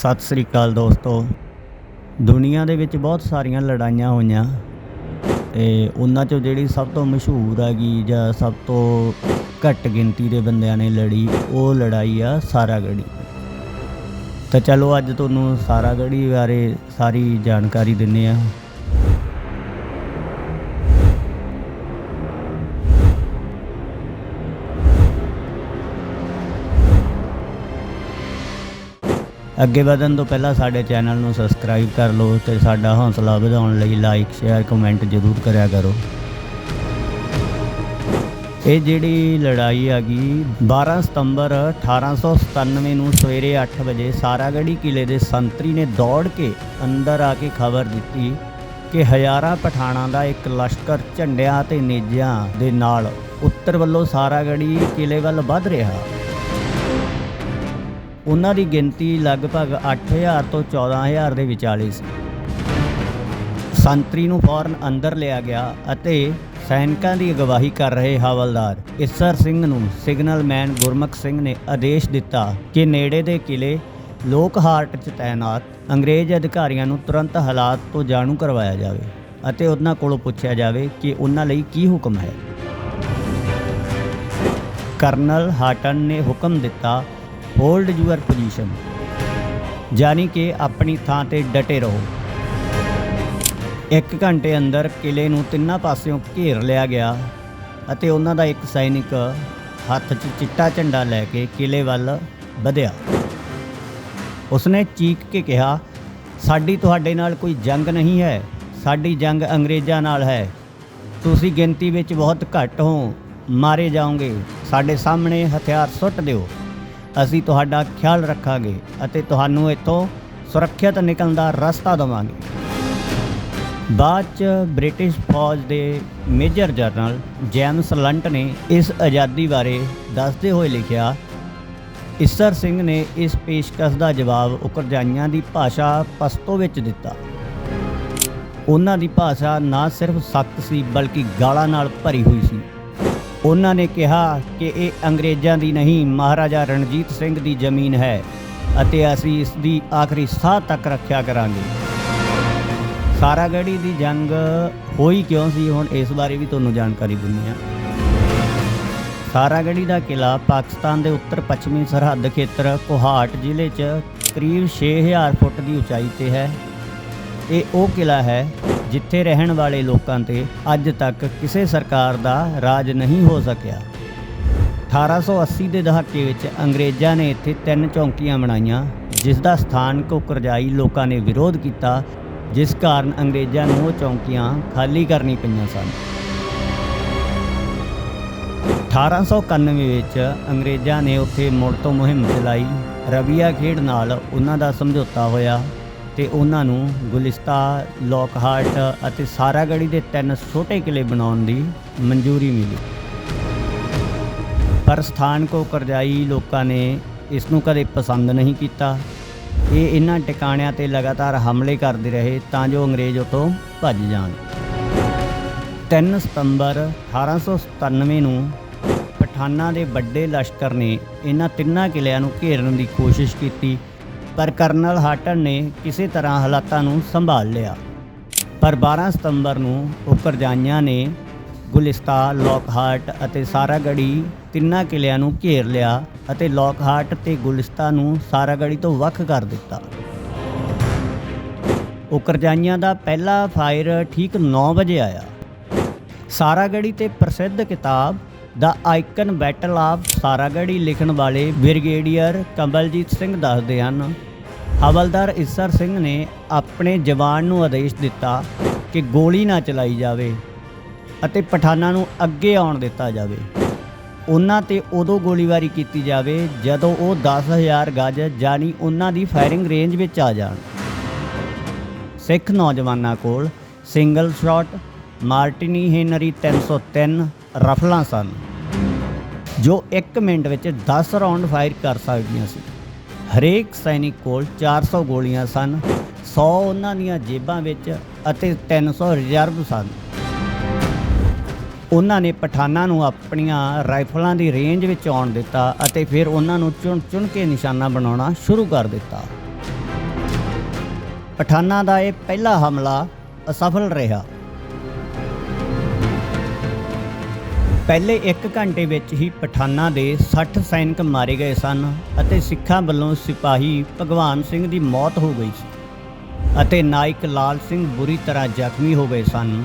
ਸਤਿ ਸ੍ਰੀ ਅਕਾਲ ਦੋਸਤੋ। ਦੁਨੀਆ ਦੇ ਵਿੱਚ ਬਹੁਤ ਸਾਰੀਆਂ ਲੜਾਈਆਂ ਹੋਈਆਂ ਤੇ ਉਹਨਾਂ ਚੋਂ ਜਿਹੜੀ ਸਭ ਤੋਂ ਮਸ਼ਹੂਰ ਹੈਗੀ ਜਾਂ ਸਭ ਤੋਂ ਘੱਟ ਗਿਣਤੀ ਦੇ ਬੰਦਿਆਂ ਨੇ ਲੜੀ, ਉਹ ਲੜਾਈ ਆ ਸਾਰਾਗੜੀ। ਤਾਂ ਚਲੋ ਅੱਜ ਤੁਹਾਨੂੰ ਸਾਰਾਗੜੀ ਬਾਰੇ ਸਾਰੀ ਜਾਣਕਾਰੀ ਦਿੰਨੇ ਆ। ਅੱਗੇ ਵਧਣ ਤੋਂ ਪਹਿਲਾਂ ਸਾਡੇ ਚੈਨਲ ਨੂੰ ਸਬਸਕ੍ਰਾਈਬ ਕਰ ਲਓ ਤੇ ਸਾਡਾ ਹੌਸਲਾ ਵਧਾਉਣ ਲਈ ਲਾਈਕ ਸ਼ੇਅਰ ਕਮੈਂਟ ਜ਼ਰੂਰ ਕਰਿਆ ਕਰੋ। ਇਹ ਜਿਹੜੀ ਲੜਾਈ ਹੈਗੀ 12 ਸਤੰਬਰ 1897 ਨੂੰ ਸਵੇਰੇ 8 ਵਜੇ ਸਾਰਾਗੜੀ ਕਿਲੇ ਦੇ ਸੰਤਰੀ ਨੇ ਦੌੜ ਕੇ ਅੰਦਰ ਆ ਕੇ ਖਬਰ ਦਿੱਤੀ ਕਿ ਹਜ਼ਾਰਾਂ ਪਠਾਣਾਂ ਦਾ ਇੱਕ ਲਸ਼ਕਰ ਝੰਡਿਆਂ ਤੇ ਨੇਜਿਆਂ ਦੇ ਨਾਲ ਉੱਤਰ ਵੱਲੋਂ ਸਾਰਾਗੜੀ ਕਿਲੇ ਵੱਲ ਵੱਧ ਰਿਹਾ। ਉਹਨਾਂ ਦੀ ਗਿਣਤੀ ਲਗਭਗ 8000 ਤੋਂ 14000 ਦੇ ਵਿਚਾਲੇ ਸੀ। ਸੰਤਰੀ ਨੂੰ ਫੌਰਨ ਅੰਦਰ ਲਿਆ ਗਿਆ ਅਤੇ ਸੈਨਿਕਾਂ ਦੀ ਅਗਵਾਈ ਕਰ ਰਹੇ ਹਵਲਦਾਰ ਇਸਰ ਸਿੰਘ ਨੂੰ ਸਿਗਨਲਮੈਨ ਗੁਰਮੁਖ ਸਿੰਘ ਨੇ ਆਦੇਸ਼ ਦਿੱਤਾ ਕਿ ਨੇੜੇ ਦੇ ਕਿਲੇ ਲੋਕਹਾਰਟ 'ਚ ਤਾਇਨਾਤ ਅੰਗਰੇਜ਼ ਅਧਿਕਾਰੀਆਂ ਨੂੰ ਤੁਰੰਤ ਹਾਲਾਤ ਤੋਂ ਜਾਣੂ ਕਰਵਾਇਆ ਜਾਵੇ ਅਤੇ ਉਹਨਾਂ ਕੋਲੋਂ ਪੁੱਛਿਆ ਜਾਵੇ ਕਿ ਉਹਨਾਂ ਲਈ ਕੀ ਹੁਕਮ ਹੈ। ਕਰਨਲ ਹਾਟਨ ਨੇ ਹੁਕਮ ਦਿੱਤਾ ਹੋਲਡ ਯੂਅਰ ਪੋਜੀਸ਼ਨ ਯਾਨੀ ਕਿ ਆਪਣੀ ਥਾਂ ਤੇ ਡਟੇ ਰਹੋ। ਇੱਕ ਘੰਟੇ ਅੰਦਰ ਕਿਲੇ ਨੂੰ ਤਿੰਨਾਂ ਪਾਸਿਓਂ ਘੇਰ ਲਿਆ ਗਿਆ ਅਤੇ ਉਹਨਾਂ ਦਾ ਇੱਕ ਸੈਨਿਕ ਹੱਥ 'ਚ ਚਿੱਟਾ ਝੰਡਾ ਲੈ ਕੇ ਕਿਲੇ ਵੱਲ ਵਧਿਆ। ਉਸਨੇ ਚੀਕ ਕੇ ਕਿਹਾ, ਸਾਡੀ ਤੁਹਾਡੇ ਨਾਲ ਕੋਈ ਜੰਗ ਨਹੀਂ ਹੈ, ਸਾਡੀ ਜੰਗ ਅੰਗਰੇਜ਼ਾਂ ਨਾਲ ਹੈ। ਤੁਸੀਂ ਗਿਣਤੀ ਵਿੱਚ ਬਹੁਤ ਘੱਟ ਹੋ, ਮਾਰੇ ਜਾਓਗੇ, ਸਾਡੇ ਸਾਹਮਣੇ ਹਥਿਆਰ ਸੁੱਟ ਦਿਓ। ਅਸੀਂ ਤੁਹਾਡਾ ਖਿਆਲ ਰੱਖਾਂਗੇ ਅਤੇ ਤੁਹਾਨੂੰ ਇੱਥੋਂ ਸੁਰੱਖਿਅਤ ਨਿਕਲਣ ਦਾ ਰਸਤਾ ਦੇਵਾਂਗੇ। ਬਾਅਦ ਚ ਬ੍ਰਿਟਿਸ਼ ਫੌਜ ਦੇ ਮੇਜਰ ਜਨਰਲ ਜੇਮਸ ਲੰਟ ਨੇ ਇਸ ਆਜ਼ਾਦੀ ਬਾਰੇ ਦੱਸਦੇ ਹੋਏ ਲਿਖਿਆ, ਇਸਰ ਸਿੰਘ ਨੇ ਇਸ ਪੇਸ਼ਕਸ਼ ਦਾ ਜਵਾਬ ਉਕਰਜਾਈਆਂ ਦੀ ਭਾਸ਼ਾ ਪਸ਼ਤੋ ਵਿੱਚ ਦਿੱਤਾ। ਉਹਨਾਂ ਦੀ ਭਾਸ਼ਾ ਨਾ ਸਿਰਫ ਸਖਤ ਸੀ, ਬਲਕਿ ਗਾਲਾਂ ਨਾਲ ਭਰੀ ਹੋਈ ਸੀ। ਉਹਨਾਂ ਨੇ ਕਿਹਾ ਕਿ ਇਹ ਅੰਗਰੇਜ਼ਾਂ ਦੀ ਨਹੀਂ, ਮਹਾਰਾਜਾ ਰਣਜੀਤ ਸਿੰਘ ਦੀ ਜ਼ਮੀਨ ਹੈ ਅਤੇ ਅਸੀਂ ਇਸ ਦੀ ਆਖਰੀ ਸਾਹ ਤੱਕ ਰੱਖਿਆ ਕਰਾਂਗੇ। ਸਾਰਾਗੜੀ ਦੀ ਜੰਗ ਹੋਈ ਕਿਉਂ ਸੀ? ਹੁਣ ਇਸ ਬਾਰੇ ਵੀ ਤੁਹਾਨੂੰ ਜਾਣਕਾਰੀ ਦਿੰਦੇ ਹਾਂ। ਸਾਰਾਗੜੀ ਦਾ ਕਿਲਾ ਪਾਕਿਸਤਾਨ ਦੇ ਉੱਤਰ ਪੱਛਮੀ ਸਰਹੱਦ ਖੇਤਰ ਕੋਹਾਟ ਜ਼ਿਲ੍ਹੇ 'ਚ ਕਰੀਬ 6000 ਫੁੱਟ ਦੀ ਉਚਾਈ ਤੇ ਹੈ। ਇਹ ਉਹ ਕਿਲਾ ਹੈ ਜਿੱਥੇ ਰਹਿਣ ਵਾਲੇ ਲੋਕਾਂ ਤੇ ਅੱਜ ਤੱਕ ਕਿਸੇ ਸਰਕਾਰ ਦਾ ਰਾਜ ਨਹੀਂ ਹੋ ਸਕਿਆ। 1880 ਦੇ ਦਹਾਕੇ ਵਿੱਚ ਅੰਗਰੇਜ਼ਾਂ ਨੇ ਇੱਥੇ ਤਿੰਨ ਚੌਂਕੀਆਂ ਬਣਾਈਆਂ, ਜਿਸ ਦਾ ਸਥਾਨਕ ਉਕਰਜਾਈ ਲੋਕਾਂ ਨੇ ਵਿਰੋਧ ਕੀਤਾ, ਜਿਸ ਕਾਰਨ ਅੰਗਰੇਜ਼ਾਂ ਨੂੰ ਉਹ ਚੌਂਕੀਆਂ ਖਾਲੀ ਕਰਨੀ ਪਈਆਂ ਸਨ। 1891 ਵਿੱਚ ਅੰਗਰੇਜ਼ਾਂ ਨੇ ਉੱਥੇ ਮੁੜ ਤੋਂ ਮੁਹਿੰਮ ਚਲਾਈ। ਰਬੀਆ ਖੇਡ ਨਾਲ ਉਹਨਾਂ ਦਾ ਸਮਝੌਤਾ ਹੋਇਆ। ਤੇ ਉਹਨਾਂ ਨੂੰ ਗੁਲਿਸਤਾ, ਲੋਕਹਾਰਟ ਅਤੇ ਸਾਰਾਗੜੀ ਦੇ ਤਿੰਨ ਛੋਟੇ ਕਿਲੇ ਬਣਾਉਣ ਦੀ ਮਨਜ਼ੂਰੀ ਮਿਲੀ। ਪਰ ਸਥਾਨਕ ਕਰਜ਼ਾਈ ਲੋਕਾਂ ਨੇ ਇਸ ਨੂੰ ਕਦੇ ਪਸੰਦ ਨਹੀਂ ਕੀਤਾ। ਇਹ ਇਹਨਾਂ ਟਿਕਾਣਿਆਂ ਤੇ ਲਗਾਤਾਰ ਹਮਲੇ ਕਰਦੇ ਰਹੇ ਤਾਂ ਜੋ ਅੰਗਰੇਜ਼ ਉਤੋਂ ਭੱਜ ਜਾਣ। 3 ਸਤੰਬਰ 1897 ਨੂੰ ਪਠਾਨਾਂ ਦੇ ਵੱਡੇ ਲਸ਼ਕਰ ਨੇ ਇਹਨਾਂ ਤਿੰਨਾਂ ਕਿਲਿਆਂ ਨੂੰ ਘੇਰਨ ਦੀ ਕੋਸ਼ਿਸ਼ ਕੀਤੀ ਪਰ ਕਰਨਲ ਹਾਟਨ ਨੇ ਕਿਸੇ ਤਰ੍ਹਾਂ ਹਾਲਾਤਾਂ ਨੂੰ ਸੰਭਾਲ ਲਿਆ। ਪਰ 12 ਸਤੰਬਰ ਨੂੰ ਉਕਰਜਾਈਆਂ ਨੇ ਗੁਲਿਸਤਾ ਲੋਕਹਾਰਟ ਅਤੇ ਸਾਰਾਗੜੀ ਤਿੰਨਾਂ ਕਿਲਿਆਂ ਨੂੰ ਘੇਰ ਲਿਆ ਅਤੇ ਲੋਕਹਾਰਟ ਤੇ ਗੁਲਿਸਤਾ ਨੂੰ ਸਾਰਾਗੜੀ ਤੋਂ ਵੱਖ ਕਰ ਦਿੱਤਾ। ਉਕਰਜਾਈਆਂ ਦਾ ਪਹਿਲਾ ਫਾਇਰ ਠੀਕ 9 ਵਜੇ ਆਇਆ। ਸਾਰਾਗੜੀ ਤੇ ਪ੍ਰਸਿੱਧ ਕਿਤਾਬ ਦਾ ਆਈਕਨ ਬੈਟਲ ਆਫ ਸਾਰਾਗੜੀ ਲਿਖਣ ਵਾਲੇ ਬ੍ਰਿਗੇਡੀਅਰ ਕਮਲਜੀਤ ਸਿੰਘ ਦੱਸਦੇ ਹਨ, ਹਵਲਦਾਰ ਇਸਰ ਸਿੰਘ ਨੇ ਆਪਣੇ ਜਵਾਨ ਨੂੰ ਆਦੇਸ਼ ਦਿੱਤਾ ਕਿ ਗੋਲੀ ਨਾ ਚਲਾਈ ਜਾਵੇ ਅਤੇ ਪਠਾਨਾਂ ਨੂੰ ਅੱਗੇ ਆਉਣ ਦਿੱਤਾ ਜਾਵੇ। ਉਹਨਾਂ ਤੇ ਉਦੋਂ ਗੋਲੀਬਾਰੀ ਕੀਤੀ ਜਾਵੇ ਜਦੋਂ ਉਹ 10000 ਗਜ ਜਾਨੀ ਉਹਨਾਂ ਦੀ ਫਾਇਰਿੰਗ ਰੇਂਜ ਵਿੱਚ ਆ ਜਾਣ। ਸਿੱਖ ਨੌਜਵਾਨਾਂ ਕੋਲ ਸਿੰਗਲ ਸ਼ਾਟ, ਮਾਰਟਿਨੀ ਹੈਨਰੀ 303 ਰਫਲਾਂ ਸਨ। ਜੋ 1 ਮਿੰਟ ਵਿੱਚ 10 ਰਾਉਂਡ ਫਾਇਰ ਕਰ ਸਕਦੀਆਂ ਸੀ। ਹਰੇਕ ਸੈਨਿਕ ਕੋਲ 400 ਗੋਲੀਆਂ ਸਨ 100 ਉਹਨਾਂ ਦੀਆਂ ਜੇਬਾਂ ਵਿੱਚ ਅਤੇ 300 ਰਿਜ਼ਰਵ ਸਨ। ਉਹਨਾਂ ਨੇ ਪਠਾਨਾਂ ਨੂੰ ਆਪਣੀਆਂ ਰਾਈਫਲਾਂ ਦੀ ਰੇਂਜ ਵਿੱਚ ਆਉਣ ਦਿੱਤਾ ਅਤੇ ਫਿਰ ਉਹਨਾਂ ਨੂੰ ਚੁਣ ਚੁਣ ਕੇ ਨਿਸ਼ਾਨਾ ਬਣਾਉਣਾ ਸ਼ੁਰੂ ਕਰ ਦਿੱਤਾ। ਪਠਾਨਾਂ ਦਾ ਇਹ ਪਹਿਲਾ ਹਮਲਾ ਅਸਫਲ ਰਿਹਾ। ਪਹਿਲੇ 1 ਘੰਟੇ ਵਿੱਚ ਹੀ ਪਠਾਨਾਂ ਦੇ 60 ਸੈਨਿਕ ਮਾਰੇ ਗਏ ਸਨ ਅਤੇ ਸਿੱਖਾਂ ਵੱਲੋਂ ਸਿਪਾਹੀ ਭਗਵਾਨ ਸਿੰਘ ਦੀ ਮੌਤ ਹੋ ਗਈ ਸੀ ਅਤੇ ਨਾਇਕ ਲਾਲ ਸਿੰਘ ਬੁਰੀ ਤਰ੍ਹਾਂ ਜ਼ਖਮੀ ਹੋ ਗਏ ਸਨ।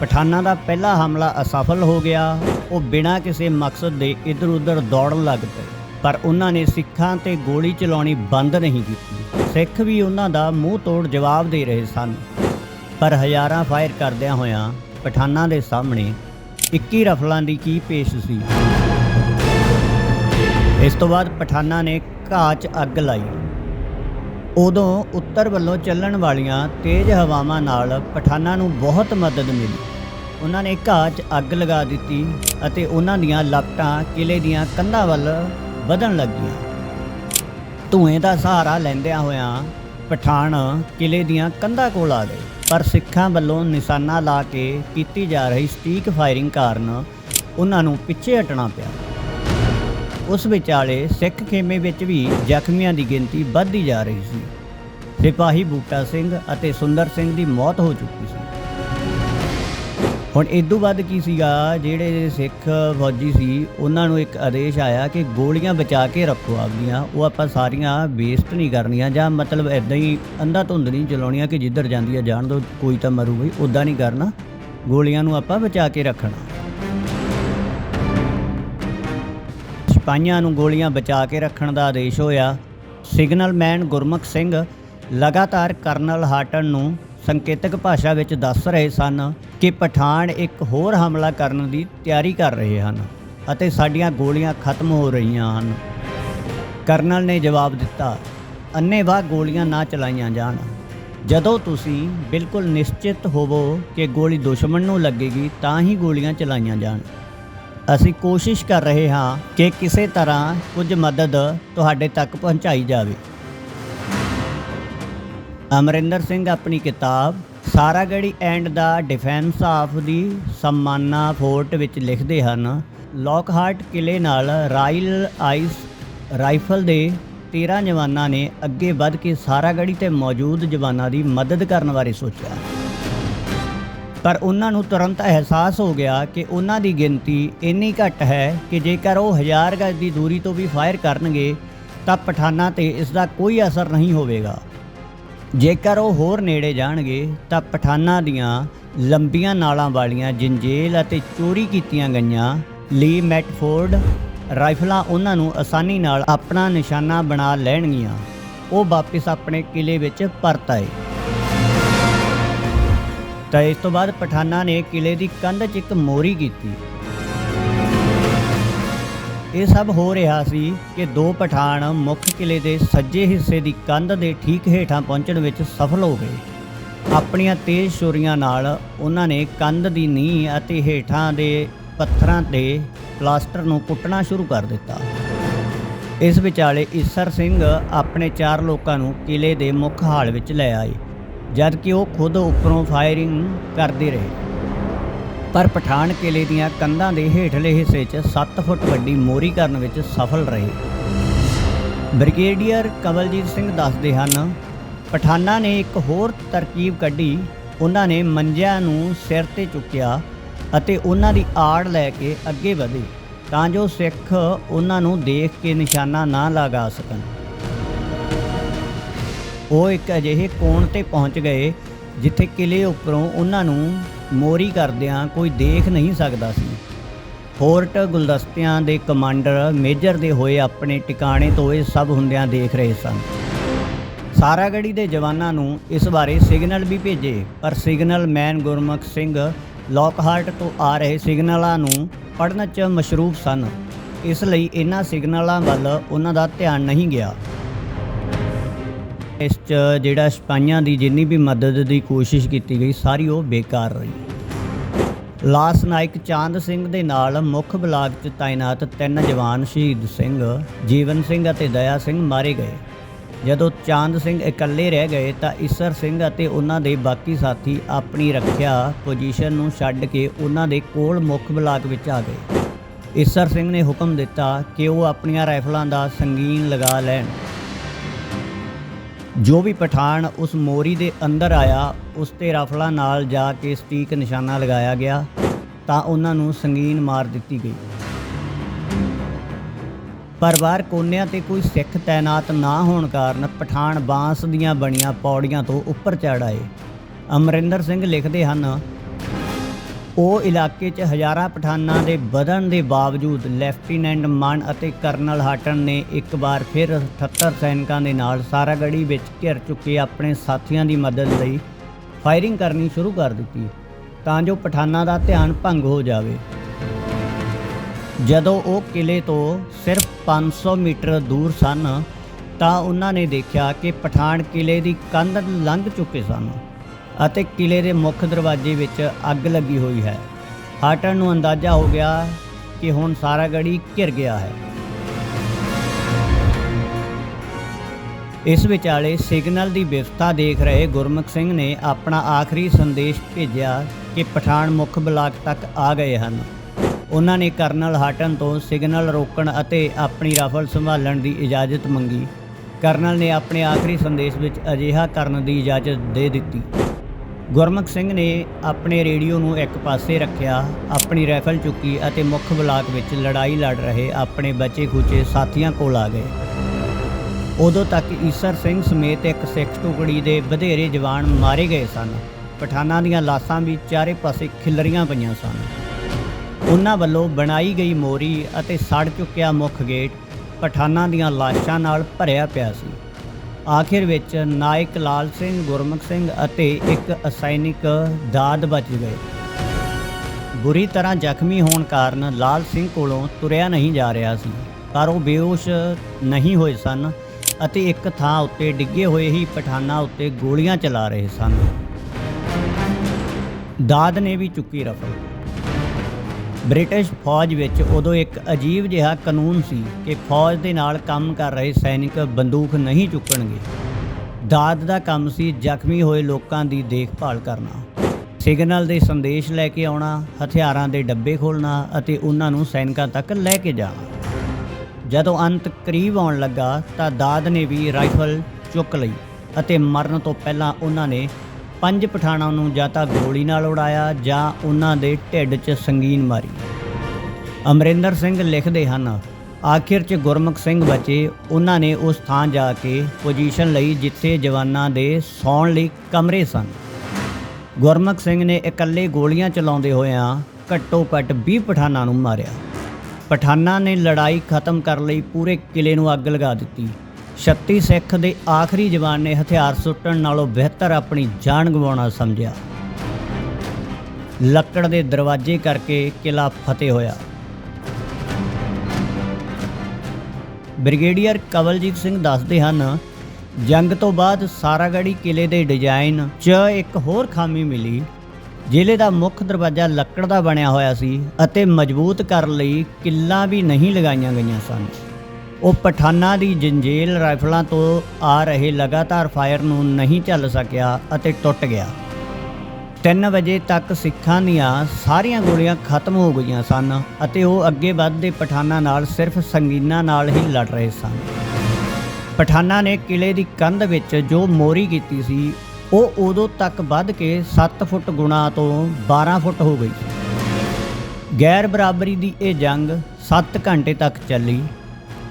ਪਠਾਨਾਂ ਦਾ ਪਹਿਲਾ ਹਮਲਾ ਅਸਫਲ ਹੋ ਗਿਆ। ਉਹ ਬਿਨਾਂ ਕਿਸੇ ਮਕਸਦ ਦੇ ਇੱਧਰ ਉੱਧਰ ਦੌੜਨ ਲੱਗ ਪਏ, ਪਰ ਉਹਨਾਂ ਨੇ ਸਿੱਖਾਂ ਤੇ ਗੋਲੀ ਚਲਾਉਣੀ ਬੰਦ ਨਹੀਂ ਕੀਤੀ। ਸਿੱਖ ਵੀ ਉਹਨਾਂ ਦਾ ਮੂੰਹ ਤੋੜ ਜਵਾਬ ਦੇ ਰਹੇ ਸਨ। ਪਰ ਹਜ਼ਾਰਾਂ ਫਾਇਰ ਕਰਦਿਆਂ ਹੋਇਆਂ ਪਠਾਨਾਂ ਦੇ ਸਾਹਮਣੇ 21 ਰਫਲਾਂ ਦੀ ਕੀ ਪੇਸ਼ ਸੀ? ਇਸ ਤੋਂ ਬਾਅਦ ਪਠਾਨਾਂ ਨੇ ਘਾਹ 'ਚ ਅੱਗ ਲਾਈ। ਉਦੋਂ ਉੱਤਰ ਵੱਲੋਂ ਚੱਲਣ ਵਾਲੀਆਂ ਤੇਜ਼ ਹਵਾਵਾਂ ਨਾਲ ਪਠਾਨਾਂ ਨੂੰ ਬਹੁਤ ਮਦਦ ਮਿਲੀ। ਉਹਨਾਂ ਨੇ ਘਾਹ 'ਚ ਅੱਗ ਲਗਾ ਦਿੱਤੀ ਅਤੇ ਉਹਨਾਂ ਦੀਆਂ ਲਪਟਾਂ ਕਿਲੇ ਦੀਆਂ ਕੰਧਾਂ ਵੱਲ ਵਧਣ ਲੱਗੀਆਂ। ਧੂਏ ਦਾ ਸਹਾਰਾ ਲੈਂਦਿਆਂ ਹੋਇਆਂ ਪਠਾਨ ਕਿਲੇ ਦੀਆਂ ਕੰਧਾਂ ਕੋਲ ਆ ਗਏ। ਪਰ ਸਿੱਖਾਂ ਵੱਲੋਂ ਨਿਸ਼ਾਨਾ ਲਾ ਕੇ ਕੀਤੀ ਜਾ ਰਹੀ ਸਟੀਕ ਫਾਇਰਿੰਗ ਕਾਰਨ ਉਹਨਾਂ ਨੂੰ ਪਿੱਛੇ ਹਟਣਾ ਪਿਆ। ਉਸ ਵਿਚਾਲੇ ਸਿੱਖ ਖੇਮੇ ਵਿੱਚ ਵੀ ਜ਼ਖਮੀਆਂ ਦੀ ਗਿਣਤੀ ਵੱਧਦੀ ਜਾ ਰਹੀ ਸੀ। ਸਿਪਾਹੀ ਬੂਟਾ ਸਿੰਘ ਅਤੇ ਸੁੰਦਰ ਸਿੰਘ ਦੀ ਮੌਤ ਹੋ ਚੁੱਕੀ ਸੀ। ਹੁਣ ਇਦੋਂ ਬਾਅਦ ਕੀ ਸੀਗਾ, ਜਿਹੜੇ ਸਿੱਖ ਫੌਜੀ ਸੀ, ਉਹਨਾਂ ਨੂੰ ਇੱਕ ਆਦੇਸ਼ ਆਇਆ ਕਿ ਗੋਲੀਆਂ ਬਚਾ ਕੇ ਰੱਖੋ ਆਪਦੀਆਂ। ਉਹ ਆਪਾਂ ਸਾਰੀਆਂ ਵੇਸਟ ਨਹੀਂ ਕਰਨੀਆਂ ਜਾਂ ਮਤਲਬ ਐਦਾਂ ਹੀ ਅੰਧਾ ਧੁੰਦ ਨਹੀਂ ਚਲਾਉਣੀਆਂ ਕਿ ਜਿੱਧਰ ਜਾਂਦੀ ਆ ਜਾਣ ਦੋ ਕੋਈ ਤਾਂ ਮਰੂ ਬਈ ਉਦਾਂ ਨਹੀਂ ਕਰਨਾ। ਗੋਲੀਆਂ ਨੂੰ ਆਪਾਂ ਬਚਾ ਕੇ ਰੱਖਣਾ। ਸਿਪਾਹੀਆਂ ਨੂੰ ਗੋਲੀਆਂ ਬਚਾ ਕੇ ਰੱਖਣ ਦਾ ਆਦੇਸ਼ ਹੋਇਆ। ਸਿਗਨਲਮੈਨ ਗੁਰਮੁਖ ਸਿੰਘ ਲਗਾਤਾਰ ਕਰਨਲ ਹਾਟਨ ਨੂੰ ਸੰਕੇਤਕ ਭਾਸ਼ਾ ਵਿੱਚ ਦੱਸ ਰਹੇ ਸਨ ਕਿ ਪਠਾਨ ਇੱਕ ਹੋਰ ਹਮਲਾ ਕਰਨ ਦੀ ਤਿਆਰੀ ਕਰ ਰਹੇ ਹਨ ਅਤੇ ਸਾਡੀਆਂ ਗੋਲੀਆਂ ਖਤਮ ਹੋ ਰਹੀਆਂ ਹਨ। ਕਰਨਲ ਨੇ ਜਵਾਬ ਦਿੱਤਾ ਅੰਨੇਵਾਹ ਗੋਲੀਆਂ ਨਾ ਚਲਾਈਆਂ ਜਾਣ। ਜਦੋਂ ਤੁਸੀਂ ਬਿਲਕੁਲ ਨਿਸ਼ਚਿਤ ਹੋਵੋ ਕਿ ਗੋਲੀ ਦੁਸ਼ਮਣ ਨੂੰ ਲੱਗੇਗੀ, ਤਾਂ ਹੀ ਗੋਲੀਆਂ ਚਲਾਈਆਂ ਜਾਣ। ਅਸੀਂ ਕੋਸ਼ਿਸ਼ ਕਰ ਰਹੇ ਹਾਂ ਕਿ ਕਿਸੇ ਤਰ੍ਹਾਂ ਕੁਝ ਮਦਦ ਤੁਹਾਡੇ ਤੱਕ ਪਹੁੰਚਾਈ ਜਾਵੇ। ਅਮਰਿੰਦਰ ਸਿੰਘ ਆਪਣੀ ਕਿਤਾਬ Saragarhi and the defence of the Samana fort ਵਿੱਚ ਲਿਖਦੇ ਹਨ ਲੌਕਹਾਰਟ ਕਿਲੇ ਨਾਲ ਰਾਇਲ ਆਈਸ ਰਾਈਫਲ ਦੇ 13 ਜਵਾਨਾਂ ਨੇ ਅੱਗੇ ਵੱਧ ਕੇ ਸਾਰਾਗੜੀ ਤੇ ਮੌਜੂਦ ਜਵਾਨਾਂ ਦੀ ਮਦਦ ਕਰਨ ਬਾਰੇ ਸੋਚਿਆ। ਪਰ ਉਹਨਾਂ ਨੂੰ ਤੁਰੰਤ ਅਹਿਸਾਸ ਹੋ ਗਿਆ ਕਿ ਉਹਨਾਂ ਦੀ ਗਿਣਤੀ ਇੰਨੀ ਘੱਟ ਹੈ ਕਿ ਜੇਕਰ ਉਹ ਹਜ਼ਾਰ ਗਜ ਦੀ ਦੂਰੀ ਤੋਂ ਵੀ ਫਾਇਰ ਕਰਨਗੇ, ਤਾਂ ਪਠਾਨਾਂ ਤੇ ਇਸ ਦਾ ਕੋਈ ਅਸਰ ਨਹੀਂ ਹੋਵੇਗਾ। ਜੇਕਰ ਉਹ ਹੋਰ ਨੇੜੇ ਜਾਣਗੇ, ਤਾਂ ਪਠਾਨਾਂ ਦੀਆਂ ਲੰਬੀਆਂ ਨਾਲਾਂ ਵਾਲੀਆਂ ਜੰਜੇਲ ਅਤੇ ਚੋਰੀ ਕੀਤੀਆਂ ਗਈਆਂ ਲੀ ਮੈਟਫੋਰਡ ਰਾਈਫਲਾਂ ਉਹਨਾਂ ਨੂੰ ਆਸਾਨੀ ਨਾਲ ਆਪਣਾ ਨਿਸ਼ਾਨਾ ਬਣਾ ਲੈਣਗੀਆਂ। ਉਹ ਵਾਪਸ ਆਪਣੇ ਕਿਲੇ ਵਿੱਚ ਪਰਤ ਆਏ। ਤਾਂ ਇਸ ਤੋਂ ਬਾਅਦ ਪਠਾਨਾਂ ਨੇ ਕਿਲੇ ਦੀ ਕੰਧ 'ਚ ਇੱਕ ਮੋਰੀ ਕੀਤੀ। ਇਹ ਸਭ ਹੋ ਰਿਹਾ ਸੀ ਕਿ ਦੋ ਪਠਾਨ ਮੁੱਖ ਕਿਲੇ ਦੇ ਸੱਜੇ ਹਿੱਸੇ ਦੀ ਕੰਧ ਦੇ ਠੀਕ ਹੇਠਾਂ ਪਹੁੰਚਣ ਵਿੱਚ ਸਫਲ ਹੋ ਗਏ। ਆਪਣੀਆਂ ਤੇਜ਼ ਛੁਰੀਆਂ ਨਾਲ ਉਹਨਾਂ ਨੇ ਕੰਧ ਦੀ ਨੀਂਹ ਅਤੇ ਹੇਠਾਂ ਦੇ ਪੱਥਰਾਂ ਤੇ ਪਲਾਸਟਰ ਨੂੰ ਕੁੱਟਣਾ ਸ਼ੁਰੂ ਕਰ ਦਿੱਤਾ। ਇਸ ਵਿਚਾਲੇ ਈਸਰ ਸਿੰਘ ਆਪਣੇ ਚਾਰ ਲੋਕਾਂ ਨੂੰ ਕਿਲੇ ਦੇ ਮੁੱਖ ਹਾਲ ਵਿੱਚ ਲੈ ਆਏ, ਜਦਕਿ ਉਹ ਖੁਦ ਉੱਪਰੋਂ ਫਾਇਰਿੰਗ ਕਰਦੇ ਰਹੇ। ਪਰ ਪਠਾਨ ਕਿਲੇ ਦੀਆਂ ਕੰਧਾਂ ਦੇ ਹੇਠਲੇ ਹਿੱਸੇ 'ਚ 7 ਫੁੱਟ ਵੱਡੀ ਮੋਰੀ ਕਰਨ ਵਿੱਚ ਸਫਲ ਰਹੇ। ਬ੍ਰਿਗੇਡੀਅਰ ਕਵਲਜੀਤ ਸਿੰਘ ਦੱਸਦੇ ਹਨ, ਪਠਾਨਾਂ ਨੇ ਇੱਕ ਹੋਰ ਤਰਕੀਬ ਕੱਢੀ। ਉਹਨਾਂ ਨੇ ਮੰਜਿਆਂ ਨੂੰ ਸਿਰ ਤੇ ਚੁੱਕਿਆ ਅਤੇ ਉਹਨਾਂ ਦੀ ਆੜ ਲੈ ਕੇ ਅੱਗੇ ਵਧੇ ਤਾਂ ਜੋ ਸਿੱਖ ਉਹਨਾਂ ਨੂੰ ਦੇਖ ਕੇ ਨਿਸ਼ਾਨਾ ਨਾ ਲਗਾ ਸਕਣ। ਉਹ ਇੱਕ ਅਜਿਹੇ ਕੋਣ ਤੇ ਪਹੁੰਚ ਗਏ ਜਿੱਥੇ ਕਿਲੇ ਉੱਪਰੋਂ ਉਹਨਾਂ ਨੂੰ ਮੋਰੀ ਕਰਦਿਆਂ ਕੋਈ ਦੇਖ ਨਹੀਂ ਸਕਦਾ ਸੀ। ਫੋਰਟ ਗੁਲਦਸਤਿਆਂ ਦੇ ਕਮਾਂਡਰ ਮੇਜਰ ਦੇ ਹੋਏ ਆਪਣੇ ਟਿਕਾਣੇ ਤੋਂ ਇਹ ਸਭ ਹੁੰਦਿਆਂ ਦੇਖ ਰਹੇ ਸਨ। ਸਾਰਾਗੜੀ ਦੇ ਜਵਾਨਾਂ ਨੂੰ ਇਸ ਬਾਰੇ ਸਿਗਨਲ ਵੀ ਭੇਜੇ, ਪਰ ਸਿਗਨਲ ਮੈਨ ਗੁਰਮੁਖ ਸਿੰਘ ਲੌਕਹਾਰਟ ਤੋਂ ਆ ਰਹੇ ਸਿਗਨਲਾਂ ਨੂੰ ਪੜਨ 'ਚ ਮਸ਼ਰੂਫ ਸਨ। ਇਸ ਲਈ ਇਹਨਾਂ ਸਿਗਨਲਾਂ ਵੱਲ ਉਹਨਾਂ ਦਾ ਧਿਆਨ ਨਹੀਂ ਗਿਆ। ਇਸ 'ਚ ਜਿਹੜਾ ਸਿਪਾਹੀਆਂ ਦੀ ਜਿੰਨੀ ਵੀ ਮਦਦ ਦੀ ਕੋਸ਼ਿਸ਼ ਕੀਤੀ ਗਈ, ਸਾਰੀ ਉਹ ਬੇਕਾਰ ਰਹੀ। ਲਾਸ ਨਾਇਕ ਚਾਂਦ ਸਿੰਘ ਦੇ ਨਾਲ ਮੁੱਖ ਬਲਾਕ 'ਚ ਤਾਇਨਾਤ ਤਿੰਨ ਜਵਾਨ ਸ਼ਹੀਦ ਸਿੰਘ, ਜੀਵਨ ਸਿੰਘ ਅਤੇ ਦਇਆ ਸਿੰਘ ਮਾਰੇ ਗਏ। ਜਦੋਂ ਚਾਂਦ ਸਿੰਘ ਇਕੱਲੇ ਰਹਿ ਗਏ ਤਾਂ ਈਸਰ ਸਿੰਘ ਅਤੇ ਉਹਨਾਂ ਦੇ ਬਾਕੀ ਸਾਥੀ ਆਪਣੀ ਰੱਖਿਆ ਪੋਜੀਸ਼ਨ ਨੂੰ ਛੱਡ ਕੇ ਉਹਨਾਂ ਦੇ ਕੋਲ ਮੁੱਖ ਬਲਾਕ ਵਿੱਚ ਆ ਗਏ। ਈਸਰ ਸਿੰਘ ਨੇ ਹੁਕਮ ਦਿੱਤਾ ਕਿ ਉਹ ਆਪਣੀਆਂ ਰਾਈਫਲਾਂ ਦਾ ਸੰਗੀਨ ਲਗਾ ਲੈਣ। ਜੋ ਵੀ ਪਠਾਨ ਉਸ ਮੋਰੀ ਦੇ ਅੰਦਰ ਆਇਆ, ਉਸ ਤੇ ਰਫਲਾਂ ਨਾਲ ਜਾ ਕੇ ਸਟੀਕ ਨਿਸ਼ਾਨਾ ਲਗਾਇਆ ਗਿਆ, ਤਾਂ ਉਹਨਾਂ ਨੂੰ ਸੰਗੀਨ ਮਾਰ ਦਿੱਤੀ ਗਈ। ਪਰਿਵਾਰ ਕੋਨਿਆਂ ਤੇ ਕੋਈ ਸਿੱਖ ਤਾਇਨਾਤ ਨਾ ਹੋਣ ਕਾਰਨ ਪਠਾਨ ਬਾਂਸ ਦੀਆਂ ਬਣੀਆਂ ਪੌੜੀਆਂ ਤੋਂ ਉੱਪਰ ਚੜ੍ਹ ਆਏ। ਅਮਰਿੰਦਰ ਸਿੰਘ ਲਿਖਦੇ ਹਨ ਉਹ ਇਲਾਕੇ 'ਚ ਹਜ਼ਾਰਾਂ ਪਠਾਨਾਂ ਦੇ ਵਧਣ ਦੇ ਬਾਵਜੂਦ ਲੈਫਟੀਨੈਂਟ ਮਨ ਅਤੇ ਕਰਨਲ ਹਾਟਨ ਨੇ ਇੱਕ ਵਾਰ ਫਿਰ 78 ਸੈਨਿਕਾਂ ਦੇ ਨਾਲ ਸਾਰਾਗੜੀ ਵਿੱਚ ਘਿਰ ਚੁੱਕੇ ਆਪਣੇ ਸਾਥੀਆਂ ਦੀ ਮਦਦ ਲਈ ਫਾਇਰਿੰਗ ਕਰਨੀ ਸ਼ੁਰੂ ਕਰ ਦਿੱਤੀ, ਤਾਂ ਜੋ ਪਠਾਨਾਂ ਦਾ ਧਿਆਨ ਭੰਗ ਹੋ ਜਾਵੇ। ਜਦੋਂ ਉਹ ਕਿਲੇ ਤੋਂ ਸਿਰਫ 500 ਮੀਟਰ ਦੂਰ ਸਨ, ਤਾਂ ਉਹਨਾਂ ਨੇ ਦੇਖਿਆ ਕਿ ਪਠਾਨ ਕਿਲੇ ਦੀ ਕੰਧ ਲੰਘ ਚੁੱਕੇ ਸਨ। ਅਤੇ ਕਿਲੇ ਦੇ ਮੁੱਖ ਦਰਵਾਜ਼ੇ ਵਿੱਚ ਅੱਗ ਲੱਗੀ ਹੋਈ ਹੈ। ਹਾਟਨ ਨੂੰ ਅੰਦਾਜ਼ਾ ਹੋ ਗਿਆ ਕਿ ਹੁਣ ਸਾਰਾ ਗੜੀ ਘਿਰ ਗਿਆ ਹੈ। ਇਸ ਵਿਚਾਲੇ ਸਿਗਨਲ ਦੀ ਵਿਵਸਥਾ ਦੇਖ ਰਹੇ ਗੁਰਮੁਖ ਸਿੰਘ ਨੇ ਆਪਣਾ ਆਖਰੀ ਸੰਦੇਸ਼ ਭੇਜਿਆ ਕਿ ਪਠਾਨ ਮੁੱਖ ਬਲਾਕ ਤੱਕ ਆ ਗਏ ਹਨ। ਉਹਨਾਂ ਨੇ ਕਰਨਲ ਹਾਟਨ ਤੋਂ ਸਿਗਨਲ ਰੋਕਣ ਅਤੇ ਆਪਣੀ ਰਾਫਲ ਸੰਭਾਲਣ ਦੀ ਇਜਾਜ਼ਤ ਮੰਗੀ। ਕਰਨਲ ਨੇ ਆਪਣੇ ਆਖਰੀ ਸੰਦੇਸ਼ ਵਿੱਚ ਅਜਿਹਾ ਕਰਨ ਦੀ ਇਜਾਜ਼ਤ ਦੇ ਦਿੱਤੀ। ਗੁਰਮੁਖ ਸਿੰਘ ਨੇ ਆਪਣੇ ਰੇਡੀਓ ਨੂੰ ਇੱਕ ਪਾਸੇ ਰੱਖਿਆ, ਆਪਣੀ ਰਾਈਫਲ ਚੁੱਕੀ ਅਤੇ ਮੁੱਖ ਬਲਾਕ ਵਿੱਚ ਲੜਾਈ ਲੜ ਰਹੇ ਆਪਣੇ ਬਚੇ ਖੁਚੇ ਸਾਥੀਆਂ ਕੋਲ ਆ ਗਏ। ਉਦੋਂ ਤੱਕ ਈਸਰ ਸਿੰਘ ਸਮੇਤ ਇੱਕ ਸਿੱਖ ਟੁਕੜੀ ਦੇ ਵਧੇਰੇ ਜਵਾਨ ਮਾਰੇ ਗਏ ਸਨ। ਪਠਾਨਾਂ ਦੀਆਂ ਲਾਸ਼ਾਂ ਵੀ ਚਾਰੇ ਪਾਸੇ ਖਿਲਰੀਆਂ ਪਈਆਂ ਸਨ। ਉਹਨਾਂ ਵੱਲੋਂ ਬਣਾਈ ਗਈ ਮੋਰੀ ਅਤੇ ਸੜ ਚੁੱਕਿਆ ਮੁੱਖ ਗੇਟ ਪਠਾਨਾਂ ਦੀਆਂ ਲਾਸ਼ਾਂ ਨਾਲ ਭਰਿਆ ਪਿਆ ਸੀ। ਆਖਿਰ ਵਿੱਚ ਨਾਇਕ ਲਾਲ ਸਿੰਘ, ਗੁਰਮੁਖ ਸਿੰਘ ਅਤੇ ਇੱਕ ਅਸੈਨਿਕ ਦਾਦ ਬਚ ਗਏ। ਬੁਰੀ ਤਰ੍ਹਾਂ ਜ਼ਖਮੀ ਹੋਣ ਕਾਰਨ ਲਾਲ ਸਿੰਘ ਕੋਲੋਂ ਤੁਰਿਆ ਨਹੀਂ ਜਾ ਰਿਹਾ ਸੀ, ਪਰ ਉਹ ਬੇਹੋਸ਼ ਨਹੀਂ ਹੋਏ ਸਨ ਅਤੇ ਇੱਕ ਥਾਂ ਉੱਤੇ ਡਿੱਗੇ ਹੋਏ ਹੀ ਪਠਾਨਾਂ ਉੱਤੇ ਗੋਲੀਆਂ ਚਲਾ ਰਹੇ ਸਨ। ਦਾਦ ਨੇ ਵੀ ਚੁੱਕੀ ਰਫਲ। ਬ੍ਰਿਟਿਸ਼ ਫੌਜ ਵਿੱਚ ਉਦੋਂ ਇੱਕ ਅਜੀਬ ਜਿਹਾ ਕਾਨੂੰਨ ਸੀ ਕਿ ਫੌਜ ਦੇ ਨਾਲ ਕੰਮ ਕਰ ਰਹੇ ਸੈਨਿਕ ਬੰਦੂਕ ਨਹੀਂ ਚੁੱਕਣਗੇ। ਦਾਦ ਦਾ ਕੰਮ ਸੀ ਜ਼ਖਮੀ ਹੋਏ ਲੋਕਾਂ ਦੀ ਦੇਖਭਾਲ ਕਰਨਾ, ਸਿਗਨਲ ਦੇ ਸੰਦੇਸ਼ ਲੈ ਕੇ ਆਉਣਾ, ਹਥਿਆਰਾਂ ਦੇ ਡੱਬੇ ਖੋਲਣਾ ਅਤੇ ਉਹਨਾਂ ਨੂੰ ਸੈਨਿਕਾਂ ਤੱਕ ਲੈ ਕੇ ਜਾਣਾ। ਜਦੋਂ ਅੰਤ ਕਰੀਬ ਆਉਣ ਲੱਗਾ ਤਾਂ ਦਾਦ ਨੇ ਵੀ ਰਾਈਫਲ ਚੁੱਕ ਲਈ ਅਤੇ ਮਰਨ ਤੋਂ ਪਹਿਲਾਂ ਉਹਨਾਂ ਨੇ ਪੰਜ ਪਠਾਣਾਂ ਨੂੰ ਜਾਂ ਤਾਂ ਗੋਲੀ ਨਾਲ ਉਡਾਇਆ ਜਾਂ ਉਹਨਾਂ ਦੇ ਢਿੱਡ 'ਚ ਸੰਗੀਨ ਮਾਰੀ। ਅਮਰਿੰਦਰ ਸਿੰਘ ਲਿਖਦੇ ਹਨ, ਆਖਿਰ 'ਚ ਗੁਰਮੁਖ ਸਿੰਘ ਬਚੇ, ਉਹਨਾਂ ਨੇ ਉਸ ਥਾਂ ਜਾ ਕੇ ਪੋਜੀਸ਼ਨ ਲਈ ਜਿੱਥੇ ਜਵਾਨਾਂ ਦੇ ਸੌਣ ਲਈ ਕਮਰੇ ਸਨ। ਗੁਰਮੁਖ ਸਿੰਘ ਨੇ ਇਕੱਲੇ ਗੋਲੀਆਂ ਚਲਾਉਂਦੇ ਹੋਇਆਂ ਘੱਟੋ ਘੱਟ 20 ਪਠਾਨਾਂ ਨੂੰ ਮਾਰਿਆ। ਪਠਾਨਾਂ ਨੇ ਲੜਾਈ ਖਤਮ ਕਰਨ ਲਈ, ਪੂਰੇ ਕਿਲੇ ਨੂੰ ਅੱਗ ਲਗਾ ਦਿੱਤੀ। 36 ਸਿੱਖ ਦੇ ਆਖਰੀ ਜਵਾਨ ਨੇ ਹਥਿਆਰ ਸੁੱਟਣ ਨਾਲੋਂ ਬਿਹਤਰ ਆਪਣੀ ਜਾਨ ਗਵਾਉਣਾ ਸਮਝਿਆ। ਲੱਕੜ ਦੇ ਦਰਵਾਜ਼ੇ ਕਰਕੇ ਕਿਲਾ ਫਤਿਹ ਹੋਇਆ। ਬ੍ਰਿਗੇਡੀਅਰ ਕਵਲਜੀਤ ਸਿੰਘ ਦੱਸਦੇ ਹਨ, ਜੰਗ ਤੋਂ ਬਾਅਦ ਸਾਰਾਗੜੀ ਕਿਲੇ ਦੇ ਡਿਜ਼ਾਈਨ 'ਚ ਇੱਕ ਹੋਰ ਖਾਮੀ ਮਿਲੀ। ਜ਼ਿਲ੍ਹੇ ਦਾ ਮੁੱਖ ਦਰਵਾਜ਼ਾ ਲੱਕੜ ਦਾ ਬਣਿਆ ਹੋਇਆ ਸੀ ਅਤੇ ਮਜ਼ਬੂਤ ਕਰਨ ਲਈ ਕਿੱਲਾਂ ਵੀ ਨਹੀਂ ਲਗਾਈਆਂ ਗਈਆਂ ਸਨ। ਉਹ ਪਠਾਨਾਂ ਦੀ ਜੰਜੇਲ ਰਾਈਫਲਾਂ ਤੋਂ ਆ ਰਹੇ ਲਗਾਤਾਰ ਫਾਇਰ ਨੂੰ ਨਹੀਂ ਝੱਲ ਸਕਿਆ ਅਤੇ ਟੁੱਟ ਗਿਆ। 3 ਵਜੇ ਤੱਕ ਸਿੱਖਾਂ ਦੀਆਂ ਸਾਰੀਆਂ ਗੋਲੀਆਂ ਖਤਮ ਹੋ ਗਈਆਂ ਸਨ ਅਤੇ ਉਹ ਅੱਗੇ ਵੱਧਦੇ ਪਠਾਨਾਂ ਨਾਲ ਸਿਰਫ ਸੰਗੀਨਾਂ ਨਾਲ ਹੀ ਲੜ ਰਹੇ ਸਨ। ਪਠਾਨਾਂ ਨੇ ਕਿਲੇ ਦੀ ਕੰਧ ਵਿੱਚ ਜੋ ਮੋਰੀ ਕੀਤੀ ਸੀ, ਉਹ ਉਦੋਂ ਤੱਕ ਵੱਧ ਕੇ 7 ਫੁੱਟ ਗੁਣਾ ਤੋਂ 12 ਫੁੱਟ ਹੋ ਗਈ। ਗੈਰ ਬਰਾਬਰੀ ਦੀ ਇਹ ਜੰਗ 7 ਘੰਟੇ ਤੱਕ ਚੱਲੀ।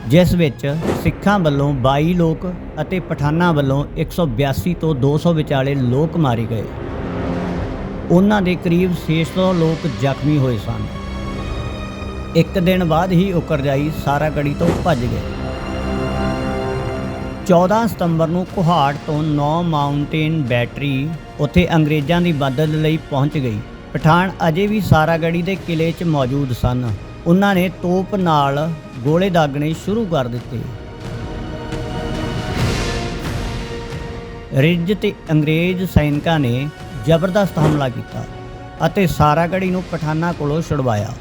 ਜਿਸ ਵਿੱਚ ਸਿੱਖਾਂ ਵੱਲੋਂ 22 ਲੋਕ ਅਤੇ ਪਠਾਨਾਂ ਵੱਲੋਂ 182 ਤੋਂ 200 ਵਿਚਾਲੇ ਲੋਕ ਮਾਰੇ ਗਏ। ਉਹਨਾਂ ਦੇ ਕਰੀਬ 600 ਲੋਕ ਜ਼ਖਮੀ ਹੋਏ ਸਨ। ਇੱਕ ਦਿਨ ਬਾਅਦ ਹੀ ਉਕਰਜਾਈ ਸਾਰਾ ਗੜੀ ਤੋਂ ਭੱਜ ਗਏ। 14 ਸਤੰਬਰ ਨੂੰ ਕੁਹਾੜ ਤੋਂ 9 ਮਾਊਂਟੇਨ ਬੈਟਰੀ ਉੱਥੇ ਅੰਗਰੇਜ਼ਾਂ ਦੀ ਮਦਦ ਲਈ ਪਹੁੰਚ ਗਈ। ਪਠਾਨ ਅਜੇ ਵੀ ਸਾਰਾਗੜੀ ਦੇ ਕਿਲੇ 'ਚ ਮੌਜੂਦ ਸਨ। ਉਹਨਾਂ ਨੇ ਤੋਪ ਨਾਲ ਗੋਲੇ ਦਾਗਣੇ ਸ਼ੁਰੂ ਕਰ ਦਿੱਤੇ। ਰਿੱਜ ਤੇ ਅੰਗਰੇਜ਼ ਸੈਨਿਕਾਂ ਨੇ ਜ਼ਬਰਦਸਤ ਹਮਲਾ ਕੀਤਾ ਅਤੇ ਸਾਰਾਗੜੀ ਨੂੰ ਪਠਾਨਾਂ ਕੋਲੋਂ ਛੁਡਵਾਇਆ।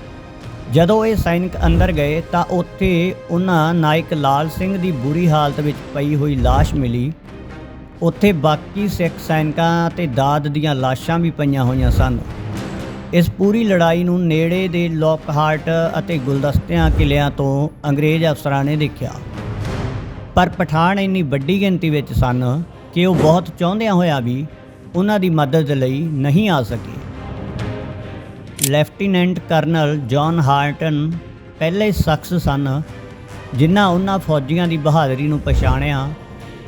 ਜਦੋਂ ਇਹ ਸੈਨਿਕ ਅੰਦਰ ਗਏ ਤਾਂ ਉੱਥੇ ਉਹਨਾਂ ਨਾਇਕ ਲਾਲ ਸਿੰਘ ਦੀ ਬੁਰੀ ਹਾਲਤ ਵਿੱਚ ਪਈ ਹੋਈ লাশ ਮਿਲੀ। ਉੱਥੇ ਬਾਕੀ ਸਿੱਖ ਸੈਨਿਕਾਂ ਅਤੇ ਦਾਦ ਦੀਆਂ ਲਾਸ਼ਾਂ ਵੀ ਪਈਆਂ ਹੋਈਆਂ ਸਨ। ਇਸ ਪੂਰੀ ਲੜਾਈ ਨੂੰ ਨੇੜੇ ਦੇ ਲੋਕਹਾਰਟ ਅਤੇ ਗੁਲਦਸਤਿਆਂ ਕਿਲਿਆਂ ਤੋਂ ਅੰਗਰੇਜ਼ ਅਫਸਰਾਂ ਨੇ ਦੇਖਿਆ। ਪਰ ਪਠਾਨ ਇੰਨੀ ਵੱਡੀ ਗਿਣਤੀ ਵਿੱਚ ਸਨ ਕਿ ਉਹ ਬਹੁਤ ਚਾਹੁੰਦਿਆਂ ਹੋਇਆਂ ਵੀ ਉਹਨਾਂ ਦੀ ਮਦਦ ਲਈ ਨਹੀਂ ਆ ਸਕੇ। ਲੈਫਟੀਨੈਂਟ ਕਰਨਲ ਜੌਨ ਹਾਰਟਨ ਪਹਿਲੇ ਸ਼ਖਸ ਸਨ ਜਿਨ੍ਹਾਂ ਉਹਨਾਂ ਫੌਜੀਆਂ ਦੀ ਬਹਾਦਰੀ ਨੂੰ ਪਛਾਣਿਆ।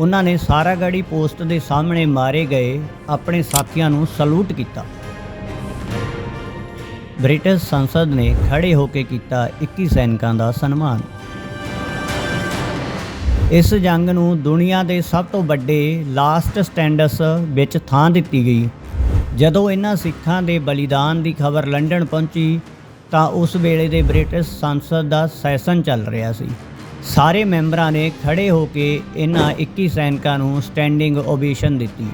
ਉਹਨਾਂ ਨੇ ਸਾਰਾਗੜੀ ਪੋਸਟ ਦੇ ਸਾਹਮਣੇ ਮਾਰੇ ਗਏ ਆਪਣੇ ਸਾਥੀਆਂ ਨੂੰ ਸਲੂਟ ਕੀਤਾ। ਬ੍ਰਿਟਿਸ਼ ਸੰਸਦ ਨੇ ਖੜੇ ਹੋ ਕੇ ਕੀਤਾ 21 ਸੈਨਿਕਾਂ ਦਾ ਸਨਮਾਨ। ਇਸ ਜੰਗ ਨੂੰ ਦੁਨੀਆ ਦੇ ਸਭ ਤੋਂ ਵੱਡੇ ਲਾਸਟ ਸਟੈਂਡਸ ਵਿੱਚ ਥਾਂ ਦਿੱਤੀ ਗਈ। ਜਦੋਂ ਇਹਨਾਂ ਸਿੱਖਾਂ ਦੇ ਬਲੀਦਾਨ ਦੀ ਖਬਰ ਲੰਡਨ ਪਹੁੰਚੀ, ਤਾਂ ਉਸ ਵੇਲੇ ਦੇ ਬ੍ਰਿਟਿਸ਼ ਸੰਸਦ ਦਾ ਸੈਸ਼ਨ ਚੱਲ ਰਿਹਾ ਸੀ। ਸਾਰੇ ਮੈਂਬਰਾਂ ਨੇ ਖੜੇ ਹੋ ਕੇ ਇਹਨਾਂ 21 ਸੈਨਿਕਾਂ ਨੂੰ ਸਟੈਂਡਿੰਗ ਓਵੇਸ਼ਨ ਦਿੱਤੀ।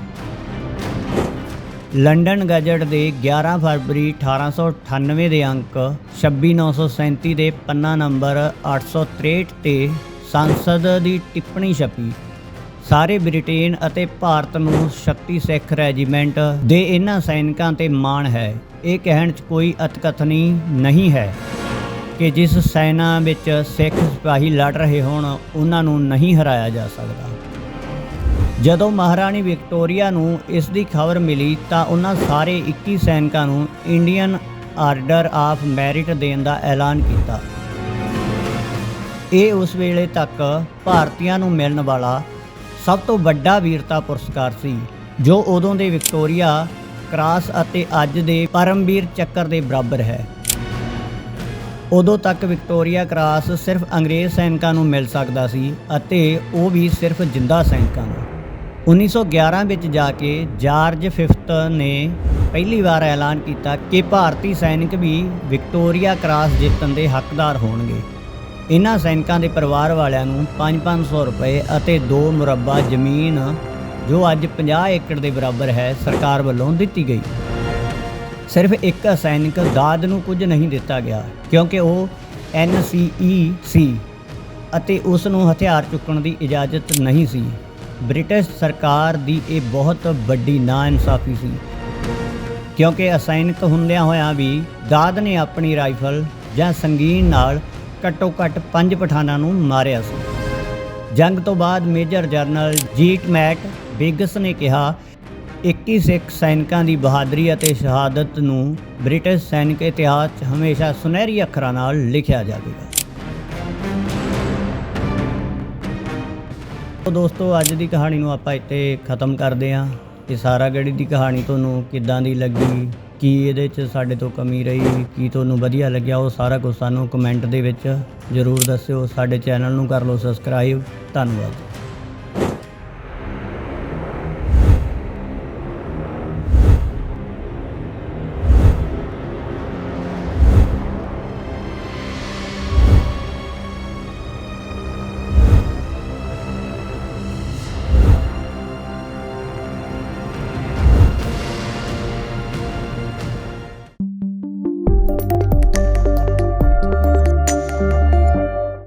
ਲੰਡਨ ਗਜਟ ਦੇ 11 ਫਰਵਰੀ 1898 ਦੇ ਅੰਕ 26937 ਦੇ ਪੰਨਾ ਨੰਬਰ 863 ਤੇ ਸੰਸਦ ਦੀ ਟਿੱਪਣੀ ਛਪੀ। ਸਾਰੇ ਬ੍ਰਿਟੇਨ ਅਤੇ ਭਾਰਤ ਨੂੰ ਸ਼ਕਤੀ ਸਿੱਖ ਰੈਜੀਮੈਂਟ ਦੇ ਇਹਨਾਂ ਸੈਨਿਕਾਂ ਤੇ ਮਾਣ ਹੈ। ਇਹ ਕਹਿਣ 'ਚ ਕੋਈ ਅਤਕਥਨੀ ਨਹੀਂ ਹੈ ਕਿ ਜਿਸ ਸੈਨਾ ਵਿੱਚ ਸਿੱਖ ਸਿਪਾਹੀ ਲੜ ਰਹੇ ਹੋਣ ਉਹਨਾਂ ਨੂੰ ਨਹੀਂ ਹਰਾਇਆ ਜਾ ਸਕਦਾ। ਜਦੋਂ ਮਹਾਰਾਣੀ ਵਿਕਟੋਰੀਆ ਨੂੰ ਇਸ ਦੀ ਖਬਰ ਮਿਲੀ ਤਾਂ ਉਹਨਾਂ ਸਾਰੇ 21 ਸੈਨਿਕਾਂ ਨੂੰ ਇੰਡੀਅਨ ਆਰਡਰ ਆਫ ਮੈਰਿਟ ਦੇਣ ਦਾ ਐਲਾਨ ਕੀਤਾ। ਇਹ ਉਸ ਵੇਲੇ ਤੱਕ ਭਾਰਤੀਆਂ ਨੂੰ ਮਿਲਣ ਵਾਲਾ ਸਭ ਤੋਂ ਵੱਡਾ ਵੀਰਤਾ ਪੁਰਸਕਾਰ ਸੀ, ਜੋ ਉਦੋਂ ਦੇ ਵਿਕਟੋਰੀਆ, ਕ੍ਰਾਸ ਅਤੇ ਅੱਜ ਦੇ ਪਰਮਵੀਰ ਚੱਕਰ ਦੇ ਬਰਾਬਰ ਹੈ। ਉਦੋਂ ਤੱਕ ਵਿਕਟੋਰੀਆ ਕ੍ਰਾਸ ਸਿਰਫ ਅੰਗਰੇਜ਼ ਸੈਨਿਕਾਂ ਨੂੰ ਮਿਲ ਸਕਦਾ ਸੀ ਅਤੇ ਉਹ ਵੀ ਸਿਰਫ ਜਿੰਦਾ ਸੈਨਿਕਾਂ ਨੂੰ। 1911 ਵਿੱਚ ਜਾ ਕੇ ਜਾਰਜ ਫਿਫਥ ਨੇ ਪਹਿਲੀ ਵਾਰ ਐਲਾਨ ਕੀਤਾ ਕਿ ਭਾਰਤੀ ਸੈਨਿਕ ਵੀ ਵਿਕਟੋਰੀਆ ਕਰਾਸ ਜਿੱਤਣ ਦੇ ਹੱਕਦਾਰ ਹੋਣਗੇ। ਇਹਨਾਂ ਸੈਨਿਕਾਂ ਦੇ ਪਰਿਵਾਰ ਵਾਲਿਆਂ ਨੂੰ 5-500 ਰੁਪਏ ਅਤੇ 2 ਮੁਰੱਬਾ ਜ਼ਮੀਨ, ਜੋ ਅੱਜ 50 ਏਕੜ ਦੇ ਬਰਾਬਰ ਹੈ, ਸਰਕਾਰ ਵੱਲੋਂ ਦਿੱਤੀ ਗਈ। ਸਿਰਫ ਇੱਕ ਸੈਨਿਕ ਦਾਦ ਨੂੰ ਕੁਝ ਨਹੀਂ ਦਿੱਤਾ ਗਿਆ, ਕਿਉਂਕਿ ਉਹ ਐਨਸੀਈ ਸੀ ਅਤੇ ਉਸ ਨੂੰ ਹਥਿਆਰ ਚੁੱਕਣ ਦੀ ਇਜਾਜ਼ਤ ਨਹੀਂ ਸੀ। ਬ੍ਰਿਟਿਸ਼ ਸਰਕਾਰ ਦੀ ਇਹ ਬਹੁਤ ਵੱਡੀ ਨਾਇਨਸਾਫੀ ਸੀ। ਕਿਉਂਕਿ ਅਸੈਨਿਕ ਹੁੰਦਿਆਂ ਹੋਇਆਂ ਵੀ ਦਾਦ ਨੇ ਆਪਣੀ ਰਾਈਫਲ ਜਾਂ ਸੰਗੀਨ ਨਾਲ ਘੱਟੋ ਘੱਟ ਪੰਜ ਪਠਾਨਾਂ ਨੂੰ ਮਾਰਿਆ ਸੀ। ਜੰਗ ਤੋਂ ਬਾਅਦ ਮੇਜਰ ਜਨਰਲ ਜੀਟ ਮੈਕ ਬਿਗਸ ਨੇ ਕਿਹਾ 21 ਸਿੱਖ ਸੈਨਿਕਾਂ ਦੀ ਬਹਾਦਰੀ ਅਤੇ ਸ਼ਹਾਦਤ ਨੂੰ ਬ੍ਰਿਟਿਸ਼ ਸੈਨਿਕ ਇਤਿਹਾਸ 'ਚ ਹਮੇਸ਼ਾ ਸੁਨਹਿਰੀ ਅੱਖਰਾਂ ਨਾਲ ਲਿਖਿਆ ਜਾਵੇਗਾ। ਤੋ ਦੋਸਤੋ, ਅੱਜ ਦੀ ਕਹਾਣੀ ਨੂੰ ਆਪਾਂ ਇੱਥੇ ਖਤਮ ਕਰਦੇ ਹਾਂ। ਇਹ ਸਾਰਾ ਗੜੀ ਦੀ ਕਹਾਣੀ ਤੁਹਾਨੂੰ ਕਿੱਦਾਂ ਦੀ ਲੱਗੀ? ਕੀ ਇਹਦੇ 'ਚ ਸਾਡੇ ਤੋਂ ਕਮੀ ਰਹੀ? ਕੀ ਤੁਹਾਨੂੰ ਵਧੀਆ ਲੱਗਿਆ? ਉਹ ਸਾਰਾ ਕੁਝ ਸਾਨੂੰ ਕਮੈਂਟ ਦੇ ਵਿੱਚ ਜ਼ਰੂਰ ਦੱਸਿਓ। ਸਾਡੇ ਚੈਨਲ ਨੂੰ ਕਰ ਲਓ ਸਬਸਕ੍ਰਾਈਬ ਧੰਨਵਾਦ।